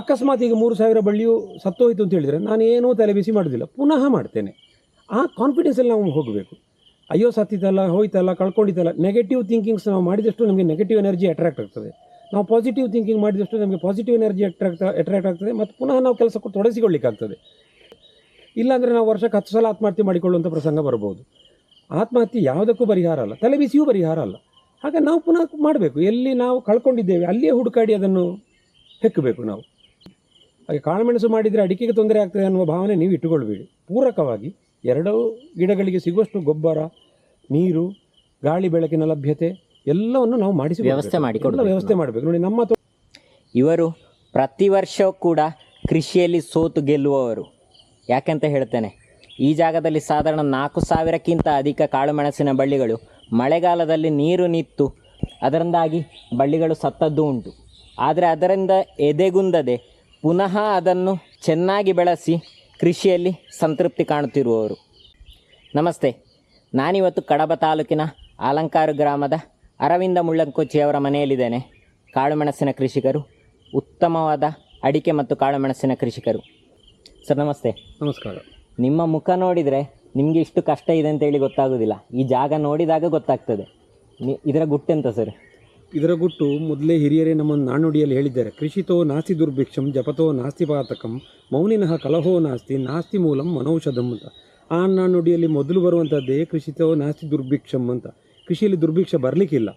ಅಕಸ್ಮಾತ್ ಈಗ ಮೂರು ಸಾವಿರ ಬಳ್ಳಿಯು ಸತ್ತೋಯ್ತು ಅಂತ ಹೇಳಿದರೆ ನಾನು ಏನೂ ತಲೆ ಬಿಸಿ ಮಾಡೋದಿಲ್ಲ. ಪುನಃ ಮಾಡ್ತೇನೆ. ಆ ಕಾನ್ಫಿಡೆನ್ಸಲ್ಲಿ ನಾವು ಹೋಗಬೇಕು. ಅಯ್ಯೋ, ಸತ್ತಿತಲ್ಲ, ಹೋಯ್ತಲ್ಲ ಕಳ್ಕೊಂಡಿತ್ತಲ್ಲ ನೆಗೆಟಿವ್ ಥಿಂಕಿಂಗ್ಸ್ ನಾವು ಮಾಡಿದಷ್ಟು ನಮಗೆ ನೆಗೆಟಿವ್ ಎನರ್ಜಿ ಅಟ್ರಾಕ್ಟ್ ಆಗ್ತದೆ. ನಾವು ಪಾಸಿಟಿವ್ ಥಿಂಕಿಂಗ್ ಮಾಡಿದಷ್ಟು ನಮಗೆ ಪಾಸಿಟಿವ್ ಎನರ್ಜಿ ಅಟ್ರಾಕ್ಟ್ ಅಟ್ರಾಕ್ಟ್ ಆಗ್ತದೆ ಮತ್ತು ಪುನಃ ನಾವು ಕೆಲಸಕ್ಕೆ ತೊಡಗಿಸಿಕೊಳ್ಳಿಕ್ಕಾಗ್ತದೆ. ಇಲ್ಲಾಂದರೆ ನಾವು ವರ್ಷಕ್ಕೆ ಹತ್ತು ಸಲ ಆತ್ಮಹತ್ಯೆ ಮಾಡಿಕೊಳ್ಳುವಂಥ ಪ್ರಸಂಗ ಬರ್ಬೋದು ಆತ್ಮಹತ್ಯೆ ಯಾವುದಕ್ಕೂ ಪರಿಹಾರ ಅಲ್ಲ. ತಲೆ ಬಿಸಿಯೂ ಪರಿಹಾರ ಅಲ್ಲ. ಹಾಗೆ ನಾವು ಪುನಃ ಮಾಡಬೇಕು. ಎಲ್ಲಿ ನಾವು ಕಳ್ಕೊಂಡಿದ್ದೇವೆ, ಅಲ್ಲಿಯೇ ಹುಡುಕಾಡಿ ಅದನ್ನು ಹೆಕ್ಕಬೇಕು ನಾವು. ಹಾಗೆ ಕಾಳುಮೆಣಸು ಮಾಡಿದರೆ ಅಡಿಕೆಗೆ ತೊಂದರೆ ಆಗ್ತದೆ ಅನ್ನುವ ಭಾವನೆ ನೀವು ಇಟ್ಟುಕೊಳ್ಬೇಡಿ ಪೂರಕವಾಗಿ ಎರಡೂ ಗಿಡಗಳಿಗೆ ಸಿಗುವಷ್ಟು ಗೊಬ್ಬರ ನೀರು ಗಾಳಿ ಬೆಳಕಿನ ಲಭ್ಯತೆ ಎಲ್ಲವನ್ನು ನಾವು ಮಾಡಿಸಿ ವ್ಯವಸ್ಥೆ ಮಾಡಿಕೊಂಡು ವ್ಯವಸ್ಥೆ ಮಾಡಬೇಕು. ನೋಡಿ ನಮ್ಮ ಇವರು ಪ್ರತಿ ವರ್ಷ ಕೂಡ ಕೃಷಿಯಲ್ಲಿ ಸೋತು ಗೆಲ್ಲುವವರು. ಯಾಕೆಂತ ಹೇಳ್ತೇನೆ? ಈ ಜಾಗದಲ್ಲಿ ಸಾಧಾರಣ ನಾಲ್ಕು ಸಾವಿರಕ್ಕಿಂತ ಅಧಿಕ ಕಾಳುಮೆಣಸಿನ ಬಳ್ಳಿಗಳು ಮಳೆಗಾಲದಲ್ಲಿ ನೀರು ನಿಂತು ಅದರಿಂದಾಗಿ ಬಳ್ಳಿಗಳು ಸತ್ತದ್ದು ಉಂಟು. ಆದರೆ ಅದರಿಂದ ಎದೆಗುಂದದೆ ಪುನಃ ಅದನ್ನು ಚೆನ್ನಾಗಿ ಬೆಳೆಸಿ ಕೃಷಿಯಲ್ಲಿ ಸಂತೃಪ್ತಿ ಕಾಣುತ್ತಿರುವವರು. ನಮಸ್ತೆ. ನಾನಿವತ್ತು ಕಡಬ ತಾಲೂಕಿನ ಅಲಂಕಾರ ಗ್ರಾಮದ ಅರವಿಂದ ಮುಳ್ಳಂಕೋಚಿಯವರ ಮನೆಯಲ್ಲಿದ್ದೇನೆ. ಕಾಳುಮೆಣಸಿನ ಕೃಷಿಕರು ಉತ್ತಮವಾದ ಅಡಿಕೆ ಮತ್ತು ಕಾಳುಮೆಣಸಿನ ಕೃಷಿಕರು. ಸರ್ ನಮಸ್ತೆ. ನಮಸ್ಕಾರ. ನಿಮ್ಮ ಮುಖ ನೋಡಿದರೆ ನಿಮಗೆ ಇಷ್ಟು ಕಷ್ಟ ಇದೆ ಅಂತೇಳಿ ಗೊತ್ತಾಗೋದಿಲ್ಲ. ಈ ಜಾಗ ನೋಡಿದಾಗ ಗೊತ್ತಾಗ್ತದೆ. ಇದರ ಗುಟ್ಟೆಂತ ಸರ್? ಇದರ ಗುಟ್ಟು ಮೊದಲೇ ಹಿರಿಯರೇ ನಮ್ಮ ನಾಣ್ಣುಡಿಯಲ್ಲಿ ಹೇಳಿದ್ದಾರೆ. ಕೃಷಿತೋ ನಾಸ್ತಿ ದುರ್ಭಿಕ್ಷಂ, ಜಪತೋ ನಾಸ್ತಿ ಪಾತಕಂ, ಮೌನಿನಃ ಕಲಹೋ ನಾಸ್ತಿ ನಾಸ್ತಿ ಮೂಲಂ ಮನೌಷಧಂ ಅಂತ. ಆ ನಾಣ್ಣುಡಿಯಲ್ಲಿ ಮೊದಲು ಬರುವಂಥದ್ದೇ ಕೃಷಿತೋ ನಾಸ್ತಿ ದುರ್ಭಿಕ್ಷಂ ಅಂತ. ಕೃಷಿಯಲ್ಲಿ ದುರ್ಭಿಕ್ಷ ಬರಲಿಕ್ಕಿಲ್ಲ.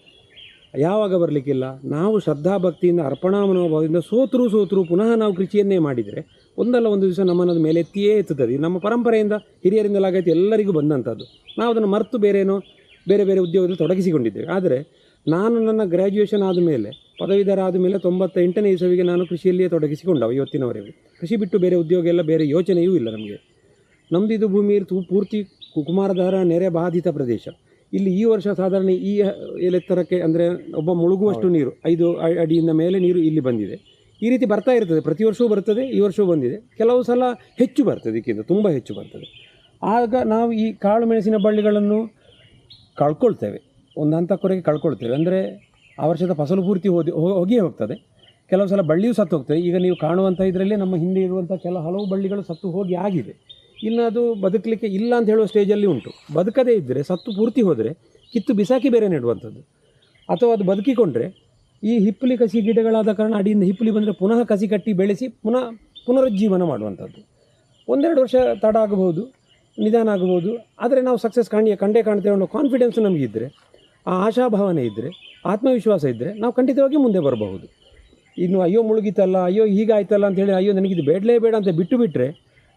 ಯಾವಾಗ ಬರಲಿಕ್ಕಿಲ್ಲ? ನಾವು ಶ್ರದ್ಧಾಭಕ್ತಿಯಿಂದ ಅರ್ಪಣಾ ಮನೋಭಾವದಿಂದ ಸೋತರು ಸೋತರು ಪುನಃ ನಾವು ಕೃಷಿಯನ್ನೇ ಮಾಡಿದರೆ ಒಂದಲ್ಲ ಒಂದು ದಿವಸ ನಮ್ಮನ್ನು ಅದು ಮೇಲೆ ಎತ್ತಿಯೇ ಎತ್ತುತ್ತದೆ ನಮ್ಮ ಪರಂಪರೆಯಿಂದ ಹಿರಿಯರಿಂದಲಾಗೈತೆ ಎಲ್ಲರಿಗೂ ಬಂದಂಥದ್ದು. ನಾವು ಅದನ್ನು ಮರೆತು ಬೇರೇನೋ ಬೇರೆ ಬೇರೆ ಉದ್ಯೋಗದಲ್ಲಿ ತೊಡಗಿಸಿಕೊಂಡಿದ್ದೇವೆ. ಆದರೆ ನಾನು ನನ್ನ ಗ್ರ್ಯಾಜುಯೇಷನ್ ಆದಮೇಲೆ ಪದವೀಧರ ಆದಮೇಲೆ ತೊಂಬತ್ತೆಂಟನೇ ಇಸವಿಗೆ ನಾನು ಕೃಷಿಯಲ್ಲಿಯೇ ತೊಡಗಿಸಿಕೊಂಡ ಇವತ್ತಿನವರೆಗೂ. ಕೃಷಿ ಬಿಟ್ಟು ಬೇರೆ ಉದ್ಯೋಗ ಎಲ್ಲ ಬೇರೆ ಯೋಚನೆಯೂ ಇಲ್ಲ ನಮಗೆ. ನಮ್ಮದು ಇದು ಭೂಮಿ ಪೂರ್ತಿ ಕುಮಾರಧಾರ ನೆರೆ ಬಾಧಿತ ಪ್ರದೇಶ. ಇಲ್ಲಿ ಈ ವರ್ಷ ಸಾಧಾರಣ ಈ ಎಲೆತ್ತರಕ್ಕೆ ಅಂದರೆ ಒಬ್ಬ ಮುಳುಗುವಷ್ಟು ನೀರು ಐದು ಅಡಿಯಿಂದ ಮೇಲೆ ನೀರು ಇಲ್ಲಿ ಬಂದಿದೆ. ಈ ರೀತಿ ಬರ್ತಾ ಇರ್ತದೆ ಪ್ರತಿ ವರ್ಷವೂ ಬರ್ತದೆ ಈ ವರ್ಷವೂ ಬಂದಿದೆ. ಕೆಲವು ಸಲ ಹೆಚ್ಚು ಬರ್ತದೆ ಇದಕ್ಕಿಂತ ತುಂಬ ಹೆಚ್ಚು ಬರ್ತದೆ. ಆಗ ನಾವು ಈ ಕಾಳು ಮೆಣಸಿನ ಬಳ್ಳಿಗಳನ್ನು ಕಳ್ಕೊಳ್ತೇವೆ. ಒಂದು ಹಂತಕ್ವರೆಗೆ ಕಳ್ಕೊಳ್ತೇವೆ. ಅಂದರೆ ಆ ವರ್ಷದ ಫಸಲು ಪೂರ್ತಿ ಹೋದಿ ಹೋಗಿಯೇ ಹೋಗ್ತದೆ. ಕೆಲವು ಸಲ ಬಳ್ಳಿಯೂ ಸತ್ತು ಹೋಗ್ತದೆ. ಈಗ ನೀವು ಕಾಣುವಂಥ ಇದರಲ್ಲಿ ನಮ್ಮ ಹಿಂದೆ ಇರುವಂಥ ಕೆಲ ಹಲವು ಬಳ್ಳಿಗಳು ಸತ್ತು ಹೋಗಿ ಆಗಿದೆ. ಇನ್ನು ಅದು ಬದುಕಲಿಕ್ಕೆ ಇಲ್ಲ ಅಂತ ಹೇಳುವ ಸ್ಟೇಜಲ್ಲಿ ಉಂಟು. ಬದುಕದೇ ಇದ್ದರೆ, ಸತ್ತು ಪೂರ್ತಿ ಹೋದರೆ ಕಿತ್ತು ಬಿಸಾಕಿ ಬೇರೆ ನೆಡುವಂಥದ್ದು. ಅಥವಾ ಅದು ಬದುಕಿಕೊಂಡ್ರೆ ಈ ಹಿಪ್ಪಲಿ ಕಸಿ ಗಿಡಗಳಾದ ಕಾರಣ ಅಡಿಯಿಂದ ಹಿಪ್ಪಲಿ ಬಂದರೆ ಪುನಃ ಕಸಿ ಕಟ್ಟಿ ಬೆಳೆಸಿ ಪುನಃ ಪುನರುಜ್ಜೀವನ ಮಾಡುವಂಥದ್ದು. ಒಂದೆರಡು ವರ್ಷ ತಡ ಆಗಬಹುದು, ನಿಧಾನ ಆಗಬಹುದು. ಆದರೆ ನಾವು ಸಕ್ಸಸ್ ಕಾಣಿಯ ಕಂಡೇ ಕಾಣ್ತೇವೆ ಅನ್ನೋ ಕಾನ್ಫಿಡೆನ್ಸ್ ನಮಗಿದ್ದರೆ ಆ ಆಶಾಭಾವನೆ ಇದ್ದರೆ ಆತ್ಮವಿಶ್ವಾಸ ಇದ್ದರೆ ನಾವು ಖಂಡಿತವಾಗಿ ಮುಂದೆ ಬರಬಹುದು. ಇನ್ನು ಅಯ್ಯೋ ಮುಳುಗಿತಲ್ಲ, ಅಯ್ಯೋ ಹೀಗಾಯ್ತಲ್ಲ ಅಂತ ಹೇಳಿ, ಅಯ್ಯೋ ನನಗಿದು ಬೇಡಲೇ ಬೇಡ ಅಂತ ಬಿಟ್ಟು ಬಿಟ್ಟರೆ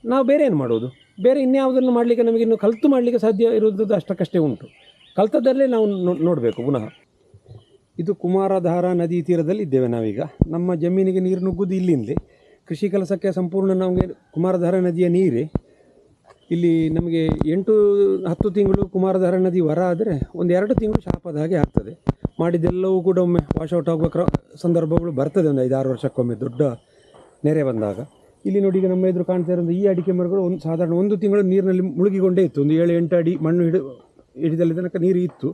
ನಾವು ಬೇರೆ ಏನು ಮಾಡೋದು? ಬೇರೆ ಇನ್ಯಾವುದನ್ನು ಮಾಡಲಿಕ್ಕೆ ಇನ್ನು ಕಲಿತು ಮಾಡಲಿಕ್ಕೆ ಸಾಧ್ಯ ಇರುವುದು ಅಷ್ಟಕ್ಕಷ್ಟೇ ಉಂಟು. ಕಲ್ತದಲ್ಲೇ ನಾವು ನೋಡಬೇಕು ಪುನಃ. ಇದು ಕುಮಾರಧಾರಾ ನದಿ ತೀರದಲ್ಲಿ ಇದ್ದೇವೆ ನಾವೀಗ. ನಮ್ಮ ಜಮೀನಿಗೆ ನೀರು ನುಗ್ಗುದು ಇಲ್ಲಿಂದಲೇ ಕೃಷಿ ಕೆಲಸಕ್ಕೆ ಸಂಪೂರ್ಣ ನಮಗೆ ಕುಮಾರಧಾರಾ ನದಿಯ ನೀರೇ. ಇಲ್ಲಿ ನಮಗೆ ಎಂಟು, ಹತ್ತು ತಿಂಗಳು ಕುಮಾರಧಾರ ನದಿ ವರ ಆದರೆ ಒಂದು ಎರಡು ತಿಂಗಳು ಶಾಪದ ಹಾಗೆ ಆಗ್ತದೆ. ಮಾಡಿದ್ದೆಲ್ಲವೂ ಕೂಡ ಒಮ್ಮೆ ವಾಶೌಟ್ ಆಗುವ ಸಂದರ್ಭಗಳು ಬರ್ತದೆ ಒಂದು ಐದಾರು ವರ್ಷಕ್ಕೊಮ್ಮೆ ದೊಡ್ಡ ನೆರೆ ಬಂದಾಗ. ಇಲ್ಲಿ ನೋಡಿ ಈಗ ನಮ್ಮ ಎದುರು ಕಾಣ್ತಾ ಇರೋದು ಈ ಅಡಿಕೆ ಮರಗಳು ಒಂದು ಸಾಧಾರಣ ಒಂದು ತಿಂಗಳು ನೀರಿನಲ್ಲಿ ಮುಳುಗಿಕೊಂಡೇ ಇತ್ತು. ಒಂದು ಏಳು, ಎಂಟು ಅಡಿ ಮಣ್ಣು ಹಿಡಿ, ಹಿಡಿದಲ್ಲಿ ತನಕ ನೀರು ಇತ್ತು.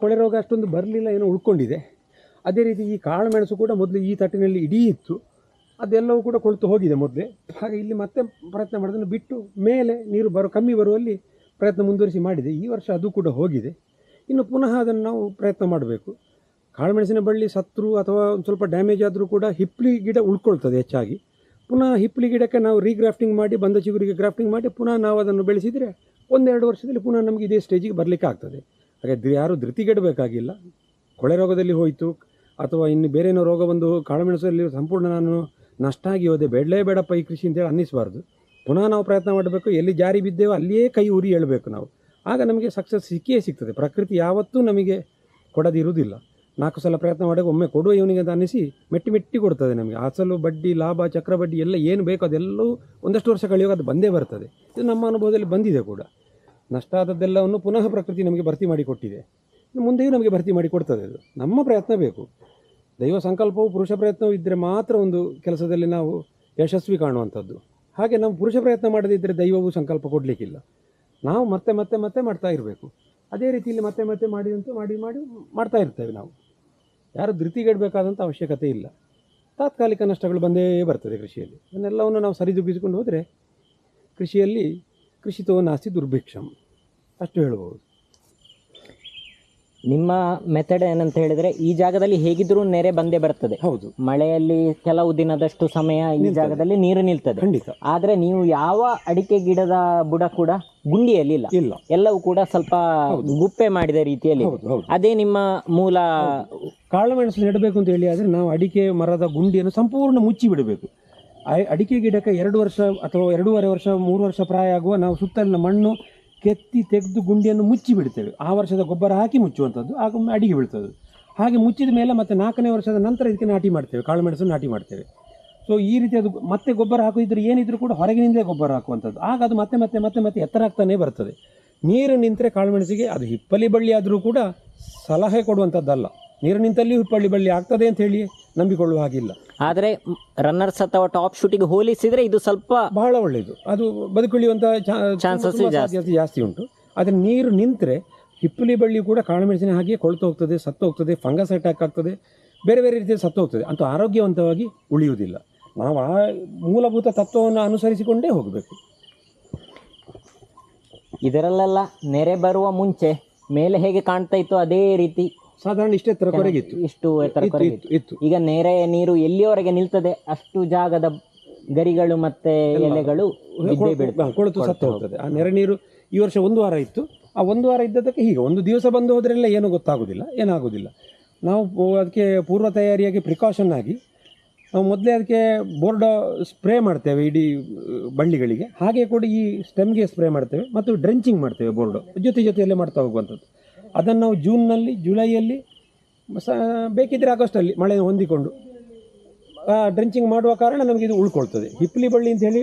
ಕೊಳೆ ರೋಗ ಅಷ್ಟೊಂದು ಬರಲಿಲ್ಲ, ಏನೋ ಉಳ್ಕೊಂಡಿದೆ. ಅದೇ ರೀತಿ ಈ ಕಾಳು ಮೆಣಸು ಕೂಡ ಮೊದಲು ಈ ತಟ್ಟಿನಲ್ಲಿ ಇಡೀ ಇತ್ತು. ಅದೆಲ್ಲವೂ ಕೂಡ ಕೊಳ್ತು ಹೋಗಿದೆ ಮೊದಲೇ. ಹಾಗೆ ಇಲ್ಲಿ ಮತ್ತೆ ಪ್ರಯತ್ನ ಮಾಡೋದನ್ನು ಬಿಟ್ಟು ಮೇಲೆ ನೀರು ಬರೋ, ಕಮ್ಮಿ ಬರುವಲ್ಲಿ ಪ್ರಯತ್ನ ಮುಂದುವರಿಸಿ ಮಾಡಿದೆ. ಈ ವರ್ಷ ಅದು ಕೂಡ ಹೋಗಿದೆ. ಇನ್ನು ಪುನಃ ಅದನ್ನು ನಾವು ಪ್ರಯತ್ನ ಮಾಡಬೇಕು. ಕಾಳುಮೆಣಸಿನ ಬಳ್ಳಿ ಸತ್ರು ಅಥವಾ ಒಂದು ಸ್ವಲ್ಪ ಡ್ಯಾಮೇಜ್ ಆದರೂ ಕೂಡ ಹಿಪ್ಲಿ ಗಿಡ ಉಳ್ಕೊಳ್ತದೆ ಹೆಚ್ಚಾಗಿ. ಪುನಃ ಹಿಪ್ಲಿ ಗಿಡಕ್ಕೆ ನಾವು ರೀಗ್ರಾಫ್ಟಿಂಗ್ ಮಾಡಿ, ಬಂದ ಚಿಗುರಿಗೆ ಗ್ರಾಫ್ಟಿಂಗ್ ಮಾಡಿ, ಪುನಃ ನಾವು ಅದನ್ನು ಬೆಳೆಸಿದರೆ ಒಂದೆರಡು ವರ್ಷದಲ್ಲಿ ಪುನಃ ನಮಗೆ ಇದೇ ಸ್ಟೇಜಿಗೆ ಬರಲಿಕ್ಕೆ ಆಗ್ತದೆ. ಹಾಗೆ ಯಾರೂ ಧೃತಿಗೆಡಬೇಕಾಗಿಲ್ಲ ಕೊಳೆ ರೋಗದಲ್ಲಿ ಹೋಯಿತು, ಅಥವಾ ಇನ್ನು ಬೇರೇನೋ ರೋಗ ಬಂದು ಕಾಳುಮೆಣಸಲ್ಲಿ ಸಂಪೂರ್ಣ ನಾನು ನಷ್ಟ ಆಗಿ ಹೋದೆ ಬೇಡಲೇ ಬೇಡಪ್ಪ ಈ ಕೃಷಿ ಅಂತೇಳಿ ಅನ್ನಿಸಬಾರ್ದು. ಪುನಃ ನಾವು ಪ್ರಯತ್ನ ಮಾಡಬೇಕು, ಎಲ್ಲಿ ಜಾರಿ ಬಿದ್ದೇವೋ ಅಲ್ಲಿಯೇ ಕೈ ಉರಿ ಹೇಳಬೇಕು ನಾವು. ಆಗ ನಮಗೆ ಸಕ್ಸಸ್ ಸಿಕ್ಕಿಯೇ ಸಿಗ್ತದೆ. ಪ್ರಕೃತಿ ಯಾವತ್ತೂ ನಮಗೆ ಕೊಡದಿರುವುದಿಲ್ಲ. ನಾಲ್ಕು ಸಲ ಪ್ರಯತ್ನ ಮಾಡಿ ಒಮ್ಮೆ ಕೊಡುವ ಇವನಿಗೆ ಅಂತ ಅನ್ನಿಸಿ ಮೆಟ್ಟಿ ಮೆಟ್ಟಿ ಕೊಡ್ತದೆ ನಮಗೆ. ಅಸಲು, ಬಡ್ಡಿ, ಲಾಭ, ಚಕ್ರ ಬಡ್ಡಿ ಎಲ್ಲ ಏನು ಬೇಕು ಅದೆಲ್ಲವೂ ಒಂದಷ್ಟು ವರ್ಷ ಕಳೆಯುವಾಗ ಅದು ಬಂದೇ ಬರ್ತದೆ. ಇದು ನಮ್ಮ ಅನುಭವದಲ್ಲಿ ಬಂದಿದೆ ಕೂಡ. ನಷ್ಟ ಆದದ್ದೆಲ್ಲವನ್ನು ಪುನಃ ಪ್ರಕೃತಿ ನಮಗೆ ಭರ್ತಿ ಮಾಡಿ ಕೊಟ್ಟಿದೆ ಮುಂದೆಯೂ ನಮಗೆ ಭರ್ತಿ ಮಾಡಿ ಕೊಡ್ತದೆ ಅದು. ನಮ್ಮ ಪ್ರಯತ್ನ ಬೇಕು. ದೈವ ಸಂಕಲ್ಪವು ಪುರುಷ ಪ್ರಯತ್ನವೂ ಇದ್ದರೆ ಮಾತ್ರ ಒಂದು ಕೆಲಸದಲ್ಲಿ ನಾವು ಯಶಸ್ವಿ ಕಾಣುವಂಥದ್ದು. ಹಾಗೆ ನಾವು ಪುರುಷ ಪ್ರಯತ್ನ ಮಾಡದಿದ್ದರೆ ದೈವವು ಸಂಕಲ್ಪ ಕೊಡಲಿಕ್ಕಿಲ್ಲ. ನಾವು ಮತ್ತೆ ಮತ್ತೆ ಮತ್ತೆ ಮಾಡ್ತಾ ಇರಬೇಕು. ಅದೇ ರೀತಿಯಲ್ಲಿ ಮತ್ತೆ ಮತ್ತೆ ಮಾಡಿದಂತೆ ಮಾಡಿ ಮಾಡಿ ಮಾಡ್ತಾ ಇರ್ತೇವೆ ನಾವು. ಯಾರು ಧೃತಿಗೆಡಬೇಕಾದಂಥ ಅವಶ್ಯಕತೆ ಇಲ್ಲ. ತಾತ್ಕಾಲಿಕ ನಷ್ಟಗಳು ಬಂದೇ ಬರ್ತದೆ ಕೃಷಿಯಲ್ಲಿ. ಅದನ್ನೆಲ್ಲವನ್ನು ನಾವು ಸರಿದೂಗಿಸಿಕೊಂಡು ಹೋದರೆ ಕೃಷಿಯಲ್ಲಿ ಕೃಷಿತೋ ನಾಸ್ತಿ ದುರ್ಭಿಕ್ಷಂ. ಅಷ್ಟು ಹೇಳ್ಬೋದು. ನಿಮ್ಮ ಮೆಥಡ್ ಏನಂತ ಹೇಳಿದ್ರೆ ಈ ಜಾಗದಲ್ಲಿ ಹೇಗಿದ್ರೂ ನೆರೆ ಬಂದೇ ಬರ್ತದೆ. ಹೌದು. ಮಳೆಯಲ್ಲಿ ಕೆಲವು ದಿನದಷ್ಟು ಸಮಯ ಈ ಜಾಗದಲ್ಲಿ ನೀರು ನಿಲ್ತದೆ. ಖಂಡಿತ. ಆದ್ರೆ ನೀವು ಯಾವ ಅಡಿಕೆ ಗಿಡದ ಬುಡ ಕೂಡ ಗುಂಡಿಯಲ್ಲಿ ಇಲ್ಲ. ಇಲ್ಲ. ಎಲ್ಲವೂ ಕೂಡ ಸ್ವಲ್ಪ. ಗುಪ್ಪೆ ಮಾಡಿದ ರೀತಿಯಲ್ಲಿ ಹೌದು ಹೌದು. ಅದೇ ನಿಮ್ಮ ಮೂಲ ಕಾಳುಮೆಣಸು ನೆಡಬೇಕು ಅಂತ ಹೇಳಿ ಆದ್ರೆ ನಾವು ಅಡಿಕೆ ಮರದ ಗುಂಡಿಯನ್ನು ಸಂಪೂರ್ಣ ಮುಚ್ಚಿ ಬಿಡಬೇಕು. ಆ- ಅಡಿಕೆ ಗಿಡಕ್ಕೆ ಎರಡು ವರ್ಷ ಅಥವಾ ಎರಡೂವರೆ ವರ್ಷ ಮೂರು ವರ್ಷ ಪ್ರಾಯ ಆಗುವ ನಾವು ಸುತ್ತಲಿನ ಮಣ್ಣು ಕೆತ್ತಿ ತೆಗೆದು ಗುಂಡಿಯನ್ನು ಮುಚ್ಚಿ ಬಿಡ್ತೇವೆ. ಆ ವರ್ಷದ ಗೊಬ್ಬರ ಹಾಕಿ ಮುಚ್ಚುವಂಥದ್ದು, ಆಗ ಅಡಿಗೆ ಬೀಳ್ತದೆ. ಹಾಗೆ ಮುಚ್ಚಿದ ಮೇಲೆ ಮತ್ತೆ ನಾಲ್ಕನೇ ವರ್ಷದ ನಂತರ ಇದಕ್ಕೆ ನಾಟಿ ಮಾಡ್ತೇವೆ, ಕಾಳು ಮೆಣಸು ನಾಟಿ ಮಾಡ್ತೇವೆ. ಸೊ ಈ ರೀತಿ ಅದು ಮತ್ತೆ ಗೊಬ್ಬರ ಹಾಕಿದ್ರೆ ಏನಿದ್ರು ಕೂಡ ಹೊರಗಿನಿಂದಲೇ ಗೊಬ್ಬರ ಹಾಕುವಂಥದ್ದು. ಆಗ ಅದು ಮತ್ತೆ ಮತ್ತೆ ಮತ್ತೆ ಮತ್ತೆ ಎತ್ತರ ಆಗ್ತಾನೆ ಬರ್ತದೆ. ನೀರು ನಿಂತರೆ ಕಾಳುಮೆಣಸಿಗೆ ಅದು ಹಿಪ್ಪಲಿ ಬಳ್ಳಿ ಆದರೂ ಕೂಡ ಸಲಹೆ ಕೊಡುವಂಥದ್ದಲ್ಲ. ನೀರು ನಿಂತಲ್ಲಿ ಹಿಪ್ಪಳ್ಳಿ ಬಳ್ಳಿ ಆಗ್ತದೆ ಅಂತ ಹೇಳಿ ನಂಬಿಕೊಳ್ಳುವ ಹಾಗಿಲ್ಲ. ಆದರೆ ರನ್ನರ್ಸ್ ಅಥವಾ ಟಾಪ್ ಶೂಟಿಗೆ ಹೋಲಿಸಿದರೆ ಇದು ಸ್ವಲ್ಪ ಬಹಳ ಒಳ್ಳೆಯದು ಅದು ಬದುಕುಳಿಯುವಂಥ ಚಾನ್ಸಸ್ ಜಾಸ್ತಿ. ಜಾಸ್ತಿ ಉಂಟು. ಆದರೆ ನೀರು ನಿಂತರೆ ಹಿಪ್ಪುಲಿ ಬಳ್ಳಿ ಕೂಡ ಕಾಳುಮೆಣಸಿನ ಹಾಗೆ ಕೊಳ್ತು ಹೋಗ್ತದೆ ಸತ್ತು ಹೋಗ್ತದೆ ಫಂಗಸ್ ಅಟ್ಯಾಕ್ ಆಗ್ತದೆ ಬೇರೆ ಬೇರೆ ರೀತಿಯಲ್ಲಿ ಸತ್ತು ಹೋಗ್ತದೆ. ಅಂತೂ ಆರೋಗ್ಯವಂತವಾಗಿ ಉಳಿಯುವುದಿಲ್ಲ. ನಾವು ಆ ಮೂಲಭೂತ ತತ್ವವನ್ನು ಅನುಸರಿಸಿಕೊಂಡೇ ಹೋಗಬೇಕು. ಇದರಲ್ಲೆಲ್ಲ ನೆರೆ ಬರುವ ಮುಂಚೆ ಮೇಲೆ ಹೇಗೆ ಕಾಣ್ತಾ ಇತ್ತು ಅದೇ ರೀತಿ ಸಾಧಾರಣ ಇಷ್ಟೇ ಎತ್ತರವರೆಗಿತ್ತು ಇಷ್ಟು ಇತ್ತು. ಎತ್ತರಕ್ವರೆಗೆ ಇತ್ತು ಇತ್ತು ಈಗ ನೆರೆ ನೀರು ಎಲ್ಲಿಯವರೆಗೆ ನಿಲ್ತದೆ? ಅಷ್ಟು ಜಾಗದ ಗರಿಗಳು ಮತ್ತೆ ಎಲೆಗಳು ಕೊಳತು ಸತ್ತು ಹೋಗ್ತದೆ. ಆ ನೆರೆ ನೀರು ಈ ವರ್ಷ ಒಂದು ವಾರ ಇತ್ತು. ಆ ಒಂದು ವಾರ ಇದ್ದದಕ್ಕೆ ಹೀಗೆ ಒಂದು ದಿವಸ ಬಂದು ಹೋದ್ರೆಲ್ಲ ಏನು ಗೊತ್ತಾಗೋದಿಲ್ಲ ಏನಾಗೋದಿಲ್ಲ. ನಾವು ಅದಕ್ಕೆ ಪೂರ್ವ ತಯಾರಿಯಾಗಿ ಪ್ರಿಕಾಷನ್ ಆಗಿ ನಾವು ಮೊದಲೇ ಅದಕ್ಕೆ ಬೋರ್ಡ್ ಸ್ಪ್ರೇ ಮಾಡ್ತೇವೆ ಇಡೀ ಬಳ್ಳಿಗಳಿಗೆ ಹಾಗೆ ಕೂಡ ಈ ಸ್ಟೆಮ್ಗೆ ಸ್ಪ್ರೇ ಮಾಡ್ತೇವೆ ಮತ್ತು ಡ್ರೆಂಚಿಂಗ್ ಮಾಡ್ತೇವೆ ಬೋರ್ಡ್. ಜೊತೆ ಜೊತೆಯಲ್ಲೇ ಮಾಡ್ತಾ ಹೋಗುವಂಥದ್ದು. ಅದನ್ನು ನಾವು ಜೂನ್ನಲ್ಲಿ ಜುಲೈಯಲ್ಲಿ ಸ ಬೇಕಿದ್ದರೆ ಆಗಸ್ಟಲ್ಲಿ ಮಳೆ ಹೊಂದಿಕೊಂಡು ಡ್ರೆಂಚಿಂಗ್ ಮಾಡುವ ಕಾರಣ ನಮಗೆ ಇದು ಉಳ್ಕೊಳ್ತದೆ. ಹಿಪ್ಲಿ ಬಳ್ಳಿ ಅಂತ ಹೇಳಿ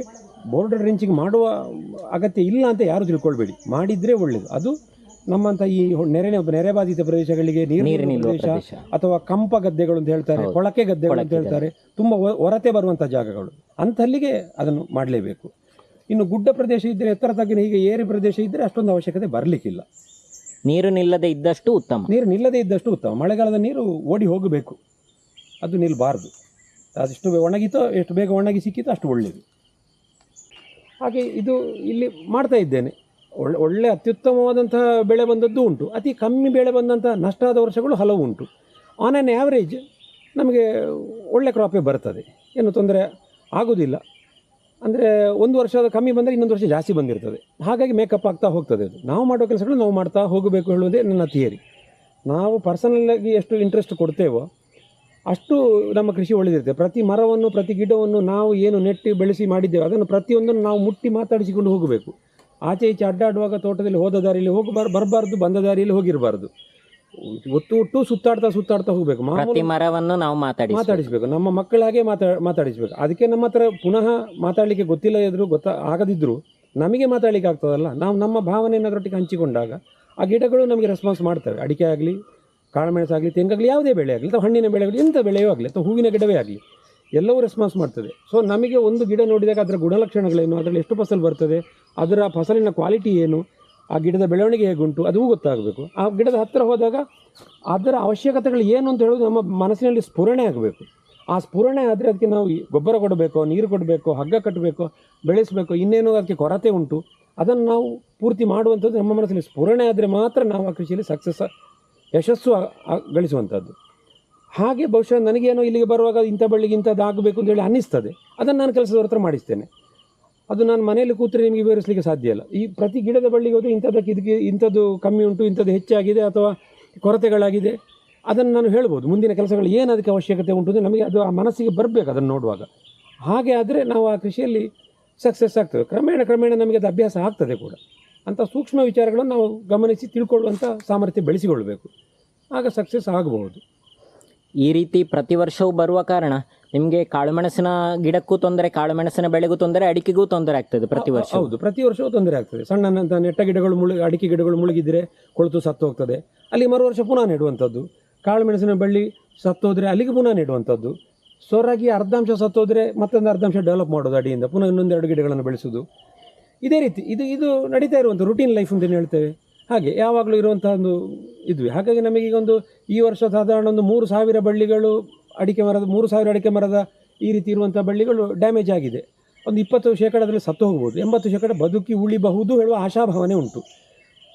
ಬೋರ್ಡರ್ ಡ್ರೆಂಚಿಂಗ್ ಮಾಡುವ ಅಗತ್ಯ ಇಲ್ಲ ಅಂತ ಯಾರು ತಿಳ್ಕೊಳ್ಬೇಡಿ. ಮಾಡಿದ್ರೆ ಒಳ್ಳೆಯದು ಅದು ನಮ್ಮಂಥ ಈ ನೆರೆ ನೆರೆ ಬಾಧಿತ ಪ್ರದೇಶಗಳಿಗೆ ನೀರಿನ ನೀರು ಪ್ರದೇಶ ಅಥವಾ ಕಂಪ ಗದ್ದೆಗಳು ಅಂತ ಹೇಳ್ತಾರೆ. ಕೊಳಕೆ ಗದ್ದೆಗಳು ಅಂತ ಹೇಳ್ತಾರೆ ತುಂಬ ಹೊರತೆ ಬರುವಂಥ ಜಾಗಗಳು. ಅಂಥಲ್ಲಿಗೆ ಅದನ್ನು ಮಾಡಲೇಬೇಕು. ಇನ್ನು ಗುಡ್ಡ ಪ್ರದೇಶ ಇದ್ದರೆ ಎತ್ತರ ತಗ್ಗಿನ ಹೀಗೆ ಏರಿ ಪ್ರದೇಶ ಇದ್ದರೆ ಅಷ್ಟೊಂದು ಅವಶ್ಯಕತೆ ಬರಲಿಕ್ಕಿಲ್ಲ. ನೀರು ನಿಲ್ಲದೆ ಇದ್ದಷ್ಟು ಉತ್ತಮ. ನೀರು ನಿಲ್ಲದೆ ಇದ್ದಷ್ಟು ಉತ್ತಮ. ಮಳೆಗಾಲದ ನೀರು ಓಡಿ ಹೋಗಬೇಕು. ಅದು ನಿಲ್ಲಬಾರ್ದು ಅದೆಷ್ಟು ಬೇ- ಒಣಗಿತೋ, ಎಷ್ಟು ಬೇಗ ಒಣಗಿ ಸಿಕ್ಕಿತೋ ಅಷ್ಟು ಒಳ್ಳೆಯದು ಹಾಗೆ ಇದು ಇಲ್ಲಿ ಮಾಡ್ತಾ ಇದ್ದೇನೆ. ಒಳ್ಳೆ ಒಳ್ಳೆ ಅತ್ಯುತ್ತಮವಾದಂತಹ ಬೆಳೆ ಬಂದದ್ದು ಉಂಟು. ಅತಿ ಕಮ್ಮಿ ಬೆಳೆ ಬಂದಂಥ ನಷ್ಟ ಆದ ವರ್ಷಗಳು ಹಲವು ಉಂಟು. ಆನ್ ಆ್ಯನ್ ಆ್ಯಾವ್ರೇಜ್ ನಮಗೆ ಒಳ್ಳೆ ಕ್ರಾಪೇ ಬರ್ತದೆ. ಏನು ತೊಂದರೆ ಆಗೋದಿಲ್ಲ. ಅಂದರೆ ಒಂದು ವರ್ಷದ ಕಮ್ಮಿ ಬಂದರೆ ಇನ್ನೊಂದು ವರ್ಷ ಜಾಸ್ತಿ ಬಂದಿರ್ತದೆ. ಹಾಗಾಗಿ ಮೇಕಪ್ ಆಗ್ತಾ ಹೋಗ್ತದೆ ಅದು. ನಾವು ಮಾಡೋ ಕೆಲಸಗಳು ನಾವು ಮಾಡ್ತಾ ಹೋಗಬೇಕು ಹೇಳುವುದೇ ನನ್ನ ಥಿಯರಿ ನಾವು ಪರ್ಸನಲ್ಲಾಗಿ ಎಷ್ಟು ಇಂಟ್ರೆಸ್ಟ್ ಕೊಡ್ತೇವೋ ಅಷ್ಟು ನಮ್ಮ ಕೃಷಿ ಒಳ್ಳೆದಿರುತ್ತೆ. ಪ್ರತಿ ಮರವನ್ನು, ಪ್ರತಿ ಗಿಡವನ್ನು ನಾವು ಏನು ನೆಟ್ಟು ಬೆಳೆಸಿ ಮಾಡಿದ್ದೇವೆ, ಅದನ್ನು ಪ್ರತಿಯೊಂದನ್ನು ನಾವು ಮುಟ್ಟಿ ಮಾತಾಡಿಸಿಕೊಂಡು ಹೋಗಬೇಕು. ಆಚೆ ಈಚೆ ಅಡ್ಡಾಡುವಾಗ ತೋಟದಲ್ಲಿ ಹೋದ ದಾರಿಯಲ್ಲಿ ಹೋಗಿ ಬರ್ ಬರಬಾರ್ದು, ಬಂದ ದಾರಿಯಲ್ಲಿ ಹೋಗಿರಬಾರ್ದು. ಒತ್ತು ಒಟ್ಟು ಸುತ್ತಾಡ್ತಾ ಸುತ್ತಾಡ್ತಾ ಹೋಗ್ಬೇಕು. ಪ್ರತಿ ಮರವನ್ನು ನಾವು ಮಾತಾಡಿ ಮಾತಾಡಿಸ್ಬೇಕು. ನಮ್ಮ ಮಕ್ಕಳಾಗೆ ಮಾತಾ ಮಾತಾಡಿಸ್ಬೇಕು. ಅದಕ್ಕೆ ನಮ್ಮ ಹತ್ರ ಪುನಃ ಮಾತಾಡಲಿಕ್ಕೆ ಗೊತ್ತಿಲ್ಲ ಇದ್ರು ಗೊತ್ತಾ ಆಗದಿದ್ರು ನಮಗೆ ಮಾತಾಡಲಿಕ್ಕೆ ಆಗ್ತದಲ್ಲ. ನಾವು ನಮ್ಮ ಭಾವನೆಯನ್ನು ಅದರೊಟ್ಟಿಗೆ ಹಂಚಿಕೊಂಡಾಗ ಆ ಗಿಡಗಳು ನಮಗೆ ರೆಸ್ಪಾನ್ಸ್ ಮಾಡ್ತವೆ. ಅಡಿಕೆ ಆಗಲಿ ಕಾಳುಮೆಣಸಾಗಲಿ ತೆಂಗಾಗಲಿ ಯಾವುದೇ ಬೆಳೆ ಆಗಲಿ ಅಥವಾ ಹಣ್ಣಿನ ಬೆಳೆಗಳು ಎಂಥ ಬೆಳೆಯೂ ಆಗಲಿ ಅಥವಾ ಹೂವಿನ ಗಿಡವೇ ಆಗಲಿ ಎಲ್ಲವೂ ರೆಸ್ಪಾನ್ಸ್ ಮಾಡ್ತದೆ. ಸೊ ನಮಗೆ ಒಂದು ಗಿಡ ನೋಡಿದಾಗ ಅದರ ಗುಣಲಕ್ಷಣಗಳೇನು ಅದರಲ್ಲಿ ಎಷ್ಟು ಫಸಲು ಬರ್ತದೆ ಅದರ ಫಸಲಿನ ಕ್ವಾಲಿಟಿ ಏನು ಆ ಗಿಡದ ಬೆಳವಣಿಗೆ ಹೇಗುಂಟು ಅದು ಗೊತ್ತಾಗಬೇಕು. ಆ ಗಿಡದ ಹತ್ತಿರ ಹೋದಾಗ ಅದರ ಅವಶ್ಯಕತೆಗಳು ಏನು ಅಂತ ಹೇಳೋದು ನಮ್ಮ ಮನಸ್ಸಿನಲ್ಲಿ ಸ್ಫುರಣೆ ಆಗಬೇಕು. ಆ ಸ್ಫುರಣೆ ಆದರೆ ಅದಕ್ಕೆ ನಾವು ಗೊಬ್ಬರ ಕೊಡಬೇಕು, ನೀರು ಕೊಡಬೇಕು, ಹಗ್ಗ ಕಟ್ಟಬೇಕು, ಬೆಳೆಸಬೇಕು, ಇನ್ನೇನು ಅದಕ್ಕೆ ಕೊರತೆ ಉಂಟು. ಅದನ್ನು ನಾವು ಪೂರ್ತಿ ಮಾಡುವಂಥದ್ದು ನಮ್ಮ ಮನಸ್ಸಿನಲ್ಲಿ ಸ್ಫುರಣೆ ಆದರೆ ಮಾತ್ರ ನಾವು ಆ ಕೃಷಿಯಲ್ಲಿ ಸಕ್ಸಸ್, ಯಶಸ್ಸು ಗಳಿಸುವಂಥದ್ದು. ಹಾಗೆ ಬಹುಶಃ ನನಗೇನೋ ಇಲ್ಲಿಗೆ ಬರುವಾಗ ಇಂಥ ಬಳ್ಳಿಗೆ ಇಂಥದ್ದು ಆಗಬೇಕು ಅಂತ ಹೇಳಿ ಅನ್ನಿಸ್ತದೆ. ಅದನ್ನು ನಾನು ಕೆಲಸದವ್ರ ಹತ್ರ ಮಾಡಿಸ್ತೇನೆ. ಅದು ನಾನು ಮನೆಯಲ್ಲಿ ಕೂತ್ರೆ ನಿಮಗೆ ವಿವರಿಸಲಿಕ್ಕೆ ಸಾಧ್ಯ ಇಲ್ಲ. ಈ ಪ್ರತಿ ಗಿಡದ ಬಳ್ಳಿಗೆ ಹೋದರೆ ಇಂಥದ್ದಕ್ಕೆ ಇದಕ್ಕೆ ಇಂಥದ್ದು ಕಮ್ಮಿ ಉಂಟು, ಇಂಥದ್ದು ಹೆಚ್ಚಾಗಿದೆ ಅಥವಾ ಕೊರತೆಗಳಾಗಿದೆ. ಅದನ್ನು ನಾನು ಹೇಳ್ಬೋದು. ಮುಂದಿನ ಕೆಲಸಗಳು ಏನು ಅದಕ್ಕೆ ಅವಶ್ಯಕತೆ ಉಂಟು ಅಂದರೆ ನಮಗೆ ಅದು ಆ ಮನಸ್ಸಿಗೆ ಬರಬೇಕು ಅದನ್ನು ನೋಡುವಾಗ. ಹಾಗೆ ಆದರೆ ನಾವು ಆ ಕೃಷಿಯಲ್ಲಿ ಸಕ್ಸಸ್ ಆಗ್ತದೆ. ಕ್ರಮೇಣ ಕ್ರಮೇಣ ನಮಗೆ ಅದು ಅಭ್ಯಾಸ ಆಗ್ತದೆ ಕೂಡ. ಅಂಥ ಸೂಕ್ಷ್ಮ ವಿಚಾರಗಳನ್ನು ನಾವು ಗಮನಿಸಿ ತಿಳ್ಕೊಳ್ಳುವಂಥ ಸಾಮರ್ಥ್ಯ ಬೆಳೆಸಿಕೊಳ್ಬೇಕು ಆಗ ಸಕ್ಸಸ್ ಆಗಬಹುದು. ಈ ರೀತಿ ಪ್ರತಿ ವರ್ಷವೂ ಬರುವ ಕಾರಣ ನಿಮಗೆ ಕಾಳುಮೆಣಸಿನ ಗಿಡಕ್ಕೂ ತೊಂದರೆ, ಕಾಳುಮೆಣಸಿನ ಬೆಳೆಗೂ ತೊಂದರೆ, ಅಡಿಕೆಗೂ ತೊಂದರೆ ಆಗ್ತದೆ ಪ್ರತಿ ವರ್ಷ. ಹೌದು, ಪ್ರತಿ ವರ್ಷವೂ ತೊಂದರೆ ಆಗ್ತದೆ. ಸಣ್ಣ ನೆಟ್ಟ ಗಿಡಗಳು ಮುಳುಗಿ ಅಡಿಕೆ ಗಿಡಗಳು ಮುಳುಗಿದ್ರೆ ಕೊಳೆತು ಸತ್ತು ಹೋಗ್ತದೆ. ಅಲ್ಲಿ ಮರು ವರ್ಷ ಪುನಃ ನೆಡುವಂಥದ್ದು. ಕಾಳುಮೆಣಸಿನ ಬಳ್ಳಿ ಸತ್ತೋದ್ರೆ ಅಲ್ಲಿಗೆ ಪುನಃ ನೆಡುವಂಥದ್ದು. ಸೊರಾಗಿ ಅರ್ಧಾಂಶ ಸತ್ತೋದ್ರೆ ಮತ್ತೊಂದು ಅರ್ಧಾಂಶ ಡೆವಲಪ್ ಮಾಡೋದು ಅಡಿಯಿಂದ, ಪುನಃ ಇನ್ನೊಂದೆರಡು ಗಿಡಗಳನ್ನು ಬೆಳೆಸೋದು. ಇದೇ ರೀತಿ, ಇದು ಇದು ನಡೀತಾ ಇರುವಂಥ ರುಟೀನ್ ಲೈಫ್ ಅಂತ ಹೇಳ್ತೇವೆ. ಹಾಗೆ ಯಾವಾಗಲೂ ಇರುವಂತಹ ಒಂದು ಇದ್ವಿ. ಹಾಗಾಗಿ ನಮಗೀಗ ಒಂದು ಈ ವರ್ಷ ಸಾಧಾರಣ ಒಂದು ಮೂರು ಸಾವಿರ ಬಳ್ಳಿಗಳು ಅಡಿಕೆ ಮರದ, ಮೂರು ಸಾವಿರ ಅಡಿಕೆ ಮರದ ಈ ರೀತಿ ಇರುವಂಥ ಬಳ್ಳಿಗಳು ಡ್ಯಾಮೇಜ್ ಆಗಿದೆ. ಒಂದು ಇಪ್ಪತ್ತು ಶೇಕಡದಲ್ಲಿ ಸತ್ತು ಹೋಗ್ಬೋದು. ಎಂಬತ್ತು ಶೇಕಡ ಬದುಕಿ ಉಳಿಬಹುದು ಹೇಳುವ ಆಶಾಭಾವನೆ ಉಂಟು.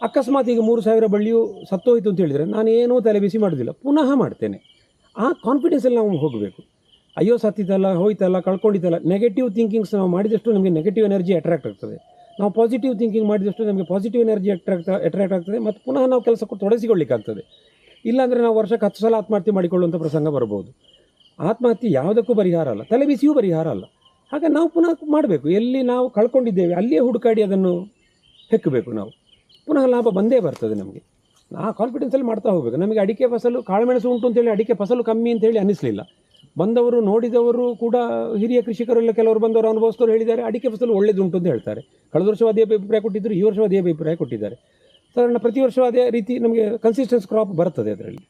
ಅಕಸ್ಮಾತ್ ಈಗ ಮೂರು ಸಾವಿರ ಬಳ್ಳಿಯು ಸತ್ತೋಯಿತು ಅಂತ ಹೇಳಿದರೆ ನಾನು ಏನೂ ತಲೆ ಬಿಸಿ ಮಾಡೋದಿಲ್ಲ ಪುನಃ ಮಾಡ್ತೇನೆ. ಆ ಕಾನ್ಫಿಡೆನ್ಸಲ್ಲಿ ನಾವು ಹೋಗಬೇಕು. ಅಯ್ಯೋ ಸತ್ತಿತಲ್ಲ, ಹೋಯ್ತಲ್ಲ ಕಳ್ಕೊಂಡಿದ್ದಲ್ಲ ನೆಗೆಟಿವ್ ಥಿಂಕಿಂಗ್ಸ್ ನಾವು ಮಾಡಿದಷ್ಟು ನಮಗೆ ನೆಗೆಟಿವ್ ಎನರ್ಜಿ ಅಟ್ರಾಕ್ಟ್ ಆಗ್ತದೆ. ನಾವು ಪಾಸಿಟಿವ್ ಥಿಂಕಿಂಗ್ ಮಾಡಿದಷ್ಟು ನಮಗೆ ಪಾಸಿಟಿವ್ ಎನರ್ಜಿ ಅಟ್ರಾಕ್ಟ್ ಅಟ್ರಾಕ್ಟ್ ಆಗ್ತದೆ ಮತ್ತು ಪುನಃ ನಾವು ಕೆಲಸಕ್ಕೆ ತೊಡಗಿಸಿಕೊಳ್ಳಿಕ್ಕಾಗ್ತದೆ. ಇಲ್ಲಾಂದರೆ ನಾವು ವರ್ಷಕ್ಕೆ ಹತ್ತು ಸಲ ಆತ್ಮಹತ್ಯೆ ಮಾಡಿಕೊಳ್ಳುವಂಥ ಪ್ರಸಂಗ ಬರ್ಬೋದು. ಆತ್ಮಹತ್ಯೆ ಯಾವುದಕ್ಕೂ ಪರಿಹಾರ ಅಲ್ಲ. ತಲೆಬಿಸಿಯೂ ಪರಿಹಾರ ಅಲ್ಲ. ಹಾಗೆ ನಾವು ಪುನಃ ಮಾಡಬೇಕು. ಎಲ್ಲಿ ನಾವು ಕಳ್ಕೊಂಡಿದ್ದೇವೆ, ಅಲ್ಲಿಯೇ ಹುಡುಕಾಡಿ ಅದನ್ನು ಹೆಕ್ಕಬೇಕು ನಾವು. ಪುನಃ ಲಾಭ ಬಂದೇ ಬರ್ತದೆ ನಮಗೆ. ಆ ಕಾನ್ಫಿಡೆನ್ಸಲ್ಲಿ ಮಾಡ್ತಾ ಹೋಗಬೇಕು. ನಮಗೆ ಅಡಿಕೆ ಫಸಲು, ಕಾಳುಮೆಣಸು ಉಂಟು ಅಂತೇಳಿ ಅಡಿಕೆ ಫಸಲು ಕಮ್ಮಿ ಅಂತೇಳಿ ಅನ್ನಿಸಲಿಲ್ಲ. ಬಂದವರು ನೋಡಿದವರು ಕೂಡ ಹಿರಿಯ ಕೃಷಿಕರೆಲ್ಲ ಕೆಲವರು ಬಂದವರು ಅನುಭವಿಸಿದವರು ಹೇಳಿದ್ದಾರೆ ಅಡಿಕೆ ಫಸಲು ಒಳ್ಳೆಯದುಂಟು ಅಂತ ಹೇಳ್ತಾರೆ. ಕಳೆದ ವರ್ಷ ಅದೇ ಅಭಿಪ್ರಾಯ ಕೊಟ್ಟಿದ್ದರು ಈ ವರ್ಷ ಅದೇ ಅಭಿಪ್ರಾಯ ಕೊಟ್ಟಿದ್ದಾರೆ. ಸಾಧಾರಣ ಪ್ರತಿ ವರ್ಷ ಅದೇ ರೀತಿ ನಮಗೆ ಕನ್ಸಿಸ್ಟೆನ್ಸ್ ಕ್ರಾಪ್ ಬರ್ತದೆ ಅದರಲ್ಲಿ.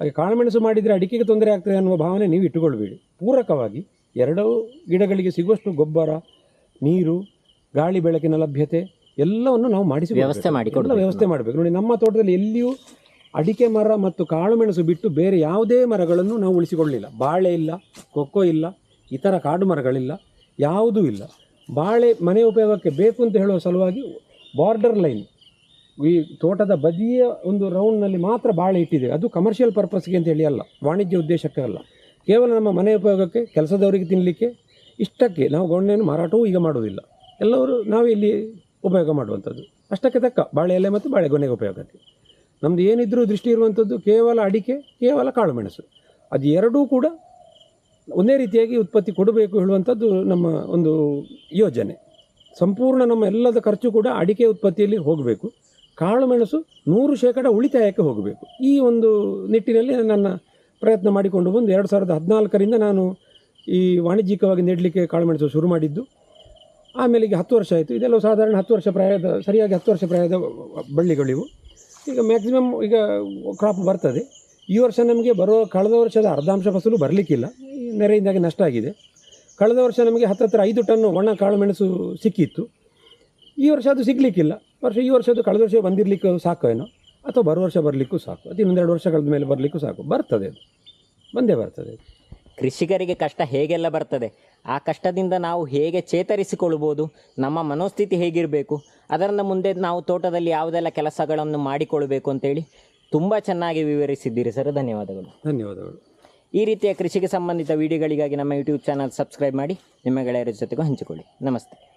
ಹಾಗೆ ಕಾಳುಮೆಣಸು ಮಾಡಿದರೆ ಅಡಿಕೆಗೆ ತೊಂದರೆ ಆಗ್ತದೆ ಅನ್ನುವ ಭಾವನೆ ನೀವು ಇಟ್ಟುಕೊಳ್ಬೇಡಿ. ಪೂರಕವಾಗಿ ಎರಡೂ ಗಿಡಗಳಿಗೆ ಸಿಗುವಷ್ಟು ಗೊಬ್ಬರ ನೀರು ಗಾಳಿ ಬೆಳಕಿನ ಲಭ್ಯತೆ ಎಲ್ಲವನ್ನು ನಾವು ಮಾಡಿಸಿ ವ್ಯವಸ್ಥೆ ಮಾಡಿಕೊಂಡು ವ್ಯವಸ್ಥೆ ಮಾಡಬೇಕು. ನೋಡಿ ನಮ್ಮ ತೋಟದಲ್ಲಿ ಎಲ್ಲಿಯೂ ಅಡಿಕೆ ಮರ ಮತ್ತು ಕಾಳುಮೆಣಸು ಬಿಟ್ಟು ಬೇರೆ ಯಾವುದೇ ಮರಗಳನ್ನು ನಾವು ಉಳಿಸಿಕೊಳ್ಳಲಿಲ್ಲ ಬಾಳೆ ಇಲ್ಲ, ಕೊಕ್ಕೋ ಇಲ್ಲ, ಇತರ ಕಾಡು ಮರಗಳಿಲ್ಲ, ಯಾವುದೂ ಇಲ್ಲ. ಬಾಳೆ ಮನೆ ಉಪಯೋಗಕ್ಕೆ ಬೇಕು ಅಂತ ಹೇಳುವ ಸಲುವಾಗಿ ಬಾರ್ಡರ್ ಲೈನ್ ಈ ತೋಟದ ಬದಿಯ ಒಂದು ರೌಂಡ್ನಲ್ಲಿ ಮಾತ್ರ ಬಾಳೆ ಇಟ್ಟಿದ್ದೇವೆ. ಅದು ಕಮರ್ಷಿಯಲ್ ಪರ್ಪಸ್ಗೆ ಅಂತ ಹೇಳಿ ಅಲ್ಲ, ವಾಣಿಜ್ಯ ಉದ್ದೇಶಕ್ಕೆ ಅಲ್ಲ. ಕೇವಲ ನಮ್ಮ ಮನೆ ಉಪಯೋಗಕ್ಕೆ, ಕೆಲಸದವರಿಗೆ ತಿನ್ನಲಿಕ್ಕೆ ಇಷ್ಟಕ್ಕೆ ನಾವು ಗೊಂಡೆಯನ್ನು ಮಾರಾಟವೂ ಈಗ ಮಾಡುವುದಿಲ್ಲ. ಎಲ್ಲವರು ನಾವು ಇಲ್ಲಿ ಉಪಯೋಗ ಮಾಡುವಂಥದ್ದು. ಅಷ್ಟಕ್ಕೆ ತಕ್ಕ ಬಾಳೆ ಎಲೆ ಮತ್ತು ಬಾಳೆಗೊನೆಗೆ ಉಪಯೋಗಕ್ಕೆ. ನಮ್ಮದು ಏನಿದ್ರೂ ದೃಷ್ಟಿ ಇರುವಂಥದ್ದು ಕೇವಲ ಅಡಿಕೆ, ಕೇವಲ ಕಾಳುಮೆಣಸು ಅದು ಎರಡೂ ಕೂಡ ಒಂದೇ ರೀತಿಯಾಗಿ ಉತ್ಪತ್ತಿ ಕೊಡಬೇಕು ಹೇಳುವಂಥದ್ದು ನಮ್ಮ ಒಂದು ಯೋಜನೆ. ಸಂಪೂರ್ಣ ನಮ್ಮ ಎಲ್ಲದ ಖರ್ಚು ಕೂಡ ಅಡಿಕೆ ಉತ್ಪತ್ತಿಯಲ್ಲಿ ಹೋಗಬೇಕು. ಕಾಳುಮೆಣಸು ನೂರು ಶೇಕಡ ಉಳಿತಾಯಕ್ಕೆ ಹೋಗಬೇಕು. ಈ ಒಂದು ನಿಟ್ಟಿನಲ್ಲಿ ನನ್ನ ಪ್ರಯತ್ನ ಮಾಡಿಕೊಂಡು ಬಂದು ಎರಡು ಸಾವಿರದ ಹದಿನಾಲ್ಕರಿಂದ ನಾನು ಈ ವಾಣಿಜ್ಯಿಕವಾಗಿ ನೆಡಲಿಕ್ಕೆ ಕಾಳುಮೆಣಸು ಶುರು ಮಾಡಿದ್ದು. ಆಮೇಲೆ ಈಗ ಹತ್ತು ವರ್ಷ ಆಯಿತು. ಇದೆಲ್ಲ ಸಾಧಾರಣ ಹತ್ತು ವರ್ಷ ಪ್ರಾಯದ, ಸರಿಯಾಗಿ ಹತ್ತು ವರ್ಷ ಪ್ರಾಯದ ಬಳ್ಳಿಗಳಿವು. ಈಗ ಮ್ಯಾಕ್ಸಿಮಮ್ ಈಗ ಕ್ರಾಪ್ ಬರ್ತದೆ. ಈ ವರ್ಷ ನಮಗೆ ಬರೋ ಕಳೆದ ವರ್ಷದ ಅರ್ಧಾಂಶ ಫಸಲು ಬರಲಿಕ್ಕಿಲ್ಲ. ನೆರೆಯಿಂದಾಗಿ ನಷ್ಟ ಆಗಿದೆ. ಕಳೆದ ವರ್ಷ ನಮಗೆ ಹತ್ತತ್ರ ಐದು ಟನ್ ಒಣ ಕಾಳುಮೆಣಸು ಸಿಕ್ಕಿತ್ತು. ಈ ವರ್ಷ ಅದು ಸಿಗಲಿಕ್ಕಿಲ್ಲ. ವರ್ಷ ಈ ವರ್ಷದ್ದು ಕಳೆದ ವರ್ಷ ಬಂದಿರಲಿಕ್ಕೂ ಸಾಕು ಏನೋ, ಅಥವಾ ಬರೋ ವರ್ಷ ಬರಲಿಕ್ಕೂ ಸಾಕು ಅದು ಇನ್ನೊಂದೆರಡು ವರ್ಷ ಕಳೆದ ಮೇಲೆ ಬರಲಿಕ್ಕೂ ಸಾಕು. ಬರ್ತದೆ ಅದು. ಬಂದೇ ಬರ್ತದೆ. ಕೃಷಿಕರಿಗೆ ಕಷ್ಟ ಹೇಗೆಲ್ಲ ಬರ್ತದೆ? ಆ ಕಷ್ಟದಿಂದ ನಾವು ಹೇಗೆ ಚೇತರಿಸಿಕೊಳ್ಬೋದು ನಮ್ಮ ಮನೋಸ್ಥಿತಿ ಹೇಗಿರಬೇಕು? ಅದರಿಂದ ಮುಂದೆ ನಾವು ತೋಟದಲ್ಲಿ ಯಾವುದೆಲ್ಲ ಕೆಲಸಗಳನ್ನು ಮಾಡಿಕೊಳ್ಬೇಕು ಅಂತೇಳಿ ತುಂಬ ಚೆನ್ನಾಗಿ ವಿವರಿಸಿದ್ದೀರಿ ಸರ್. ಧನ್ಯವಾದಗಳು. ಧನ್ಯವಾದಗಳು. ಈ ರೀತಿಯ ಕೃಷಿಗೆ ಸಂಬಂಧಿತ ವಿಡಿಯೋಗಳಿಗಾಗಿ ನಮ್ಮ ಯೂಟ್ಯೂಬ್ ಚಾನಲ್ ಸಬ್ಸ್ಕ್ರೈಬ್ ಮಾಡಿ ನಿಮ್ಮ ಗೆಳೆಯರ ಜೊತೆಗೂ ಹಂಚಿಕೊಳ್ಳಿ. ನಮಸ್ತೆ.